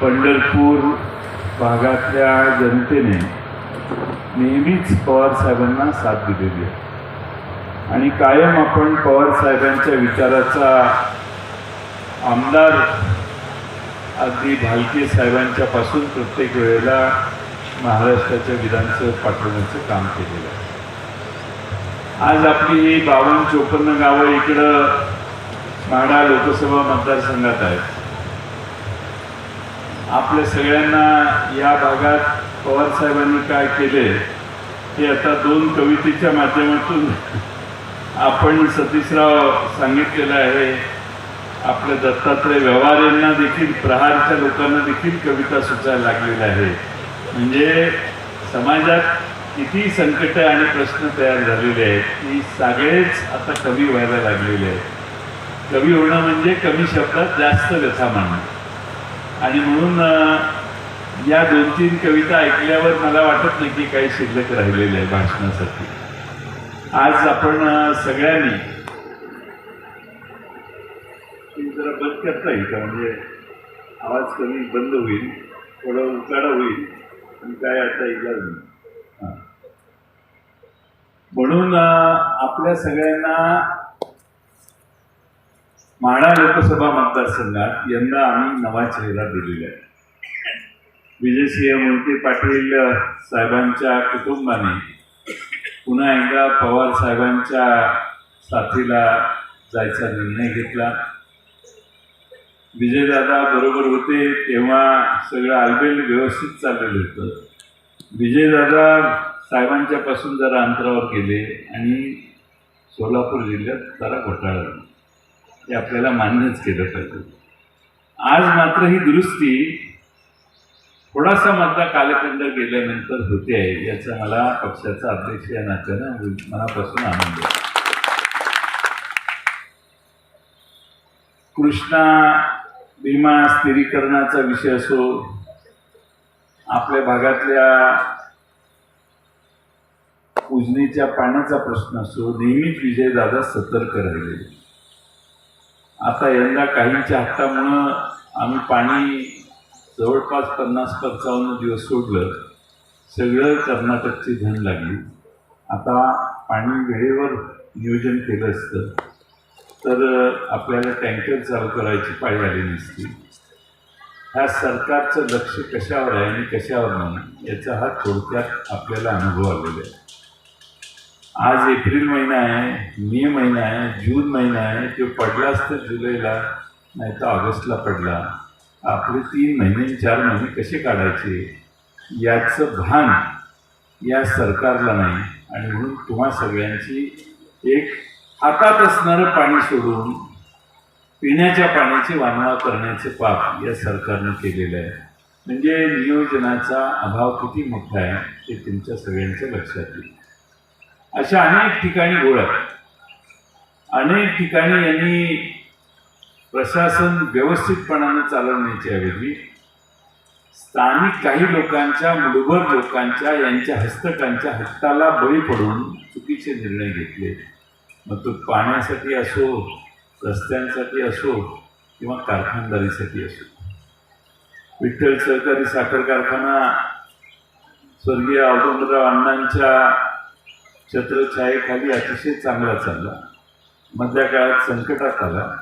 पंढरपूर भागातल्या जनतेने नेहमीच पवार साहेबांना साथ दिलेली आहे. आणि कायम आपण पवार साहेबांच्या विचाराचा आमदार अगदी भालके साहेबांच्या पासून प्रत्येक वेळेला महाराष्ट्राच्या विधानसभेत पाठवण्याचं काम केलेलं आहे. आज आपली ही बावन्न चोपन्न गावं इकडं माढा लोकसभा मतदारसंघात आहेत. आपल्या सगळ्यांना या भागात पवार साहेबांनी काय केले हे आता दोन कवितेच्या माध्यमातून आपण सतीशराव सांगितलेलं आहे. आपल्या दत्तात्रय व्यवहारांना देखील प्रहारच्या लोकांना देखील कविता सुचायला लागलेल्या आहे म्हणजे समाजात किती संकट आणि प्रश्न तयार झालेले आहेत की सगळेच आता कवी व्हायला लागलेले आहेत. कवी होणं म्हणजे कमी शब्दात जास्त व्यथा मांडणं. आणि म्हणून या दोन तीन कविता ऐकल्यावर मला वाटत नाही की काही शिल्लक राहिलेलं आहे भाषणासाठी. आज आपण सगळ्यांनी जरा बंद करता येईल का? म्हणजे आवाज कमी बंद होईल थोडं उकाडा होईल आणि काय आता इलाज नाही. म्हणून आपल्या सगळ्यांना माढा लोकसभा मतदारसंघात यंदा आम्ही नवा चेहरा दिलेला आहे. विजयसिंह मोहिते पाटील साहेबांच्या कुटुंबाने पुन्हा एकदा पवार साहेबांच्या साथीला जायचा निर्णय घेतला. विजयदादा बरोबर होते तेव्हा सगळं आलबेल व्यवस्थित चाललेलं होतं. विजयदादा साहेबांच्या पासून जरा अंतरावर गेले आणि सोलापूर जिल्ह्यात जरा घोटाळा झाला. हे आपल्याला मान्यच केलं पाहिजे. आज मात्र ही दुरुस्ती थोडासा मधला कालखंड गेल्यानंतर होते आहे याचा मला पक्षाचा अध्यक्ष या नात्यानं मनापासून आनंद आहे. कृष्णा भीमा स्थिरीकरणाचा विषय असो आपल्या भागातल्या उजनीच्या पाण्याचा प्रश्न असो नेहमीच विजयदादा सतर्क राहिले. आता यंदा काहींच्या हातामुळं आम्ही पाणी जवळपास पन्नास पंचावन्न दिवस सोडलं. सगळं कर्नाटकची धन लागली. आता पाणी वेळेवर नियोजन केलं असतं. तर आपल्याला टँकर चालू करायची पाळी आली नसती. ह्या सरकारचं लक्ष कशावर आहे आणि कशावर नाही याचा हा थोडक्यात आपल्याला अनुभव आलेला आहे. आज एप्रिल महिना आहे मे महिना आहे जून महिना आहे तो पडला असतं जुलैला नाही तर ऑगस्टला पडला. आपले तीन महिने चार महिने कसे काढायचे? याचं भान या सरकारला नाही आणि म्हणून तुम्हा सगळ्यांची एक हातात असणारं पाणी सोडून पिण्याच्या पाण्याची वानवा करण्याचे पाप या सरकारनं केलेलं आहे. म्हणजे नियोजनाचा अभाव किती मोठा आहे ते तुमच्या सगळ्यांच्या लक्षात येईल. अशा अनेक ठिकाणी गोळ्या अनेक ठिकाणी यांनी प्रशासन व्यवस्थितपणानं चालवण्याच्या ऐवजी स्थानिक काही लोकांच्या मुलभर लोकांच्या यांच्या हस्तकांच्या हक्काला बळी पडून चुकीचे निर्णय घेतले. मग तो पाण्यासाठी असो रस्त्यांसाठी असो किंवा कारखानदारीसाठी असो. विठ्ठल सहकारी साखर कारखाना स्वर्गीय औदुंबराव अण्णांच्या छत्रछायेखाली अतिशय चांगला चालला. मधल्या काळात संकटात आला.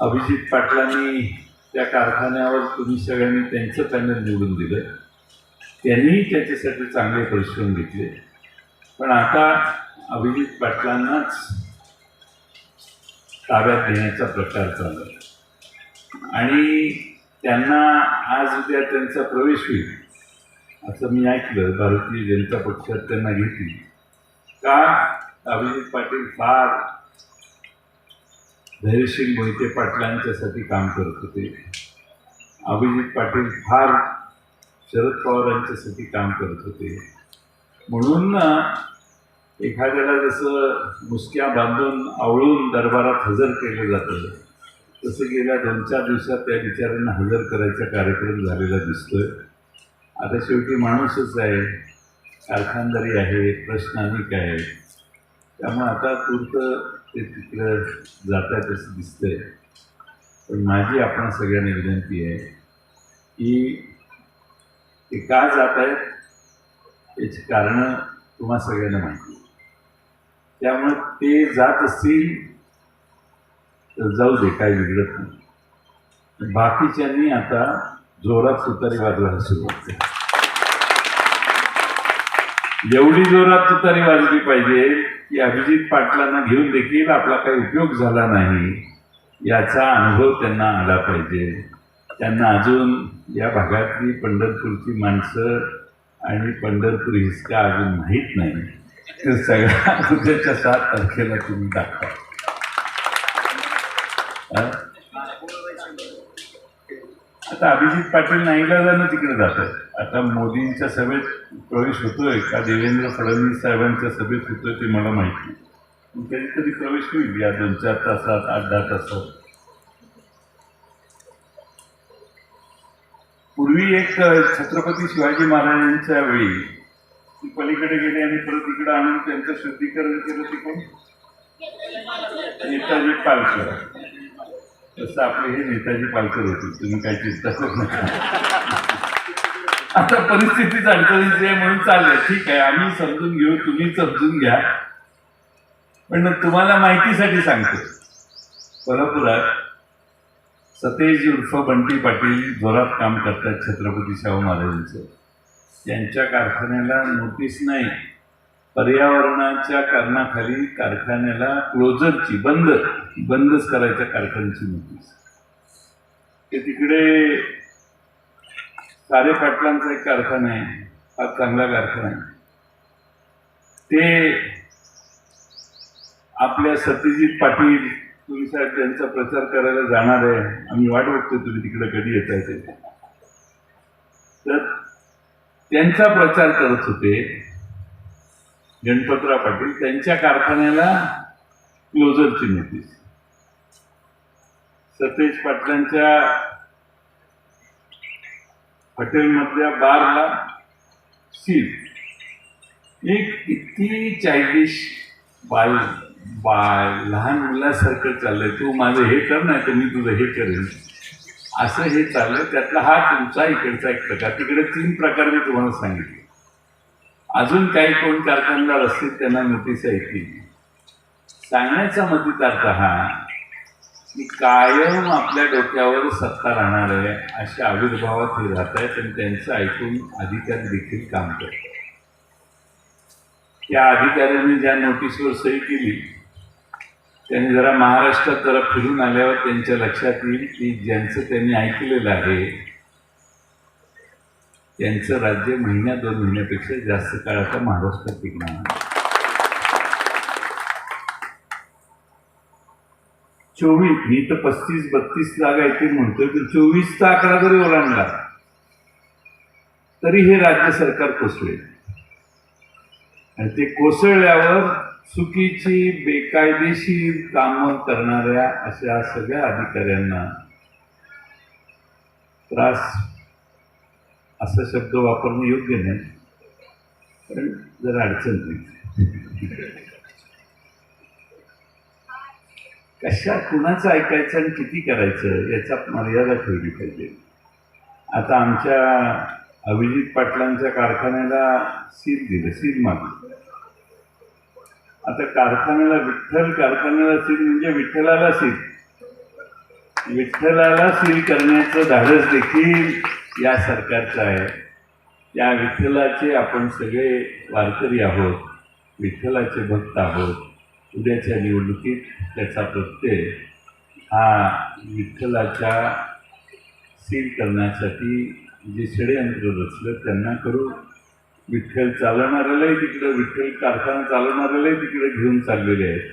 अभिजित पाटलांनी त्या कारखान्यावर तुम्ही सगळ्यांनी त्यांचं पॅनल निवडून दिलं. त्यांनीही त्याच्यासाठी चांगले परिश्रम घेतले. पण आता अभिजित पाटलांनाच ताब्यात घेण्याचा प्रकार चालला. आणि त्यांना आज उद्या त्यांचा प्रवेश होईल असं मी ऐकलं. भारतीय जनता पक्षात त्यांना घेतली. का अभिजित पाटील फार धैर्यशील मोहिते पाटलांच्यासाठी काम करत होते? अभिजित पाटील फार शरद पवारांच्यासाठी काम करत होते. म्हणून एखाद्याला जसं मुसक्या बांधून आवळून दरबारात हजर केलं जातं तसं गेल्या दोन चार दिवसात त्या विचारांना हजर करायचा कार्यक्रम झालेला दिसतोय. आता शेवटी माणूसच आहे. कारखानदारी आहे प्रश्नानिक आहे. त्यामुळे आता तूर्त ते तिकडं जात आहेत असं दिसतंय. पण माझी आपण सगळ्यांना विनंती आहे की ते का जात आहेत याची कारणं तुम्हा सगळ्यांना माहिती त्यामुळे ते जात असतील तर जाऊ दे काय बिघडत नाही. बाकीच्यांनी आता जोरात सुतारी वाजवायला सुरुवात केली. एवढी जोरात तुतारी वाजली पाहिजे की अभिजित पाटलांना घेऊन देखील आपला काही उपयोग झाला नाही याचा अनुभव त्यांना आला पाहिजे. त्यांना अजून या भागातली पंढरपूरची माणसं आणि पंढरपूर हिसका अजून माहीत नाही. तर सगळ्या उद्याच्या सात तारखेला तुम्ही दाखवा. आता अभिजित पाटील नाईला जाणं तिकडे जातात आता मोदींच्या सभेत प्रवेश होतोय का? देवेंद्र फडणवीस साहेबांच्या सभेत होतोय ते मला माहिती नाही. कधी कधी प्रवेश होईल या दोन चार तासात आठ दहा तासात. पूर्वी एक छत्रपती शिवाजी महाराजांच्या वेळी ती पलीकडे गेले आणि परत इकडे आणून त्यांचं शुद्धीकरण केलं ते कोण नेताजी पालकर तसं आपले हे नेताजी पालकर होते. तुम्ही काही चिंता करू नका. आता परिस्थितीच अडचणीची आहे म्हणून चाललंय. ठीक आहे आम्ही समजून घेऊ तुम्ही समजून घ्या. पण तुम्हाला माहितीसाठी सांगतो. कोल्हापुरात सतेज उर्फ बंटी पाटील जोरात काम करतात छत्रपती शाहू महाराजांचं. त्यांच्या कारखान्याला नोटीस नाही. पर्यावरणाच्या कारणाखाली कारखान्याला क्लोजरची बंद. बंदच करायच्या कारखान्याची नोटीस. ते तिकडे सारे पाटलांचा एक कारखाना आहे. हा चांगला कारखाना आहे. ते आपल्या सत्यजित पाटील तुम्ही साहेब त्यांचा प्रचार करायला जाणार आहे. आम्ही वाट बघतो तुम्ही तिकडे कधी येत आहे ते. तर त्यांचा प्रचार करत होते गणपतराव पाटील. त्यांच्या कारखान्याला क्लोजरची नोटीस. सतेज पाटलांच्या हॉटेलमधल्या बारला सील. एक किती चायलिश बाल बाळ लहान मुलासारखं चाललंय. तू माझं हे कर नाही तर मी तुझं हे करेन. असं हे चाललंय. त्यातला हा तुमचा इकडचा एक प्रकार. तिकडे तीन प्रकार मी तुम्हाला सांगितले. अजून काही कोण कारखानदार असतील त्यांना नोटीस ऐकली सांगण्याचा मतितार्थ हा की कायम आपल्या डोक्यावर सत्ता राहणार आहे अशा आविर्भावात हे राहत आहेत आणि त्यांचं ऐकून अधिकारी देखील काम करतात. त्या अधिकाऱ्यांनी ज्या नोटीसवर सही केली त्यांनी जरा महाराष्ट्रात जरा फिरून आल्यावर त्यांच्या लक्षात येईल की ज्यांचं त्यांनी ऐकलेलं आहे त्यांचं राज्य महिन्या दोन महिन्यापेक्षा जास्त काळ आता महाराष्ट्रात टिकणार चोवीस मी तर पस्तीस बत्तीस जागा येते म्हणतोय तर चोवीसचा आकडा जरी ओलांडला तरी हे राज्य सरकार कोसळेल. आणि ते कोसळल्यावर चुकीची बेकायदेशीर कामं करणाऱ्या अशा सगळ्या अधिकाऱ्यांना त्रास असा शब्द वापरणं योग्य नाही पण जरा अडचण नाही कशा कुणाचं ऐकायचं आणि किती करायचं याचा मर्यादा ठेवली पाहिजे. आता आमच्या अभिजित पाटलांच्या कारखान्याला सील दिलं सील मागलं. आता कारखान्याला विठ्ठल कारखान्याला सील म्हणजे विठ्ठलाला सील. विठ्ठलाला सील करण्याचं धाडस देखील या सरकारचं आहे. या विठ्ठलाचे आपण सगळे वारकरी आहोत विठ्ठलाचे भक्त आहोत. उद्याच्या निवडणुकीत त्याचा प्रत्यय हा विठ्ठलाच्या सील करण्यासाठी जे षडयंत्र रचलं त्यांना करू विठ्ठल चालवणाऱ्यालाही तिकडं विठ्ठल कारखाना चालवणाऱ्यालाही तिकडे घेऊन चाललेले आहेत.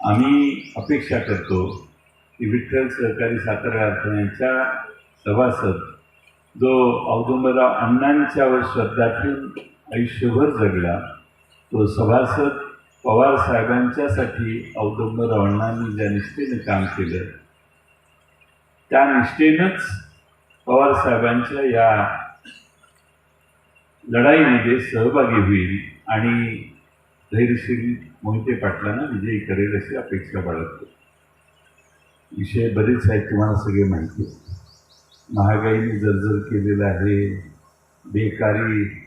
आम्ही अपेक्षा करतो की विठ्ठल सहकारी साखर कारखान्याच्या सभासद जो औदुंबराव अण्णांच्यावर श्रद्धा ठेवून आयुष्यभर जगला तो सभासद पवार साहेबांच्यासाठी औदुंबराव अण्णांनी ज्या निष्ठेने काम केलं त्या निष्ठेनंच पवार साहेबांच्या या लढाईमध्ये सहभागी होईल आणि धैर्यशील मोहिते पाटलांना विजयी करेल अशी अपेक्षा बाळगतो. विषय बरेच आहेत तुम्हाला सगळे माहिती महागाईने जर्जर केलेलं आहे बेकारी